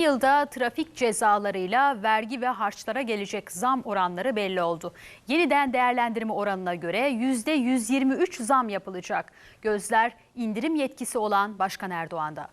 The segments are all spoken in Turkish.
Yılda trafik cezalarıyla vergi ve harçlara gelecek zam oranları belli oldu. Yeniden değerlendirme oranına göre %123 zam yapılacak. Gözler indirim yetkisi olan Başkan Erdoğan'da.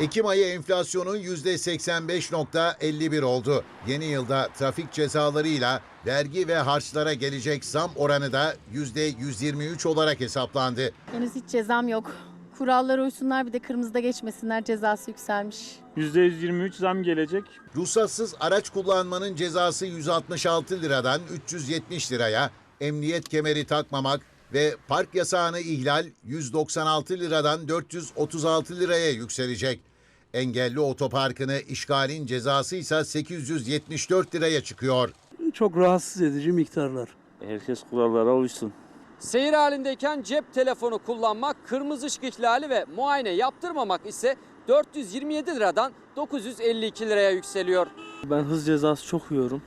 Ekim ayı enflasyonu %85.51 oldu. Yeni yılda trafik cezalarıyla vergi ve harçlara gelecek zam oranı da %123 olarak hesaplandı. Henüz hiç cezam yok. Kurallara uysunlar bir de kırmızıda geçmesinler cezası yükselmiş. %123 zam gelecek. Ruhsatsız araç kullanmanın cezası 166 liradan 370 liraya, emniyet kemeri takmamak ve park yasağını ihlal 196 liradan 436 liraya yükselecek. Engelli otoparkını işgalin cezası ise 874 liraya çıkıyor. Çok rahatsız edici miktarlar. Herkes kurallara uysun. Seyir halindeyken cep telefonu kullanmak, kırmızı ışık ihlali ve muayene yaptırmamak ise 427 liradan 952 liraya yükseliyor. Ben hız cezası çok yiyorum.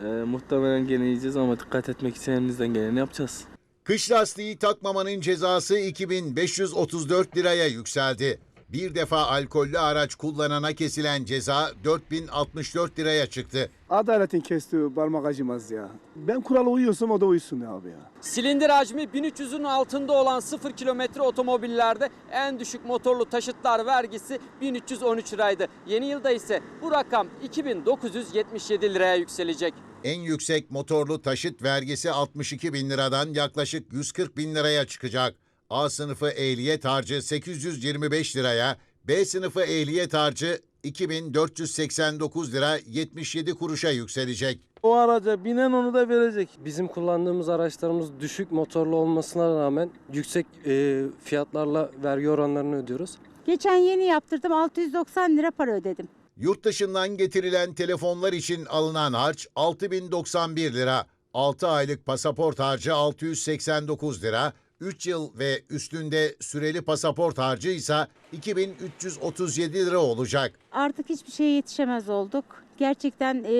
Ee, muhtemelen gene yiyeceğiz ama dikkat etmek için elimizden geleni yapacağız. Kış lastiği takmamanın cezası 2534 liraya yükseldi. Bir defa alkollü araç kullanana kesilen ceza 4064 liraya çıktı. Adaletin kestiği parmak acımaz ya. Ben kurala uyuyorsam o da uyusun ya abi ya. Silindir hacmi 1300'ün altında olan 0 kilometre otomobillerde en düşük motorlu taşıtlar vergisi 1313 liraydı. Yeni yılda ise bu rakam 2977 liraya yükselecek. En yüksek motorlu taşıt vergisi 62 bin liradan yaklaşık 140 bin liraya çıkacak. A sınıfı ehliyet harcı 825 liraya, B sınıfı ehliyet harcı 2489 lira 77 kuruşa yükselecek. O araca binen onu da verecek. Bizim kullandığımız araçlarımız düşük motorlu olmasına rağmen yüksek e, fiyatlarla vergi oranlarını ödüyoruz. Geçen yeni yaptırdım 690 lira para ödedim. Yurt dışından getirilen telefonlar için alınan harç 6091 lira. 6 aylık pasaport harcı 689 lira. 3 yıl ve üstünde süreli pasaport harcı ise 2337 lira olacak. Artık hiçbir şeye yetişemez olduk. Gerçekten e,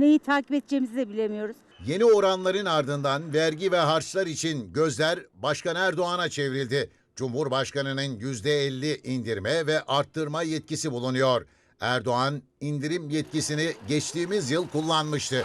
neyi takip edeceğimizi de bilemiyoruz. Yeni oranların ardından vergi ve harçlar için gözler Başkan Erdoğan'a çevrildi. Cumhurbaşkanının %50 indirme ve arttırma yetkisi bulunuyor. Erdoğan indirim yetkisini geçtiğimiz yıl kullanmıştı.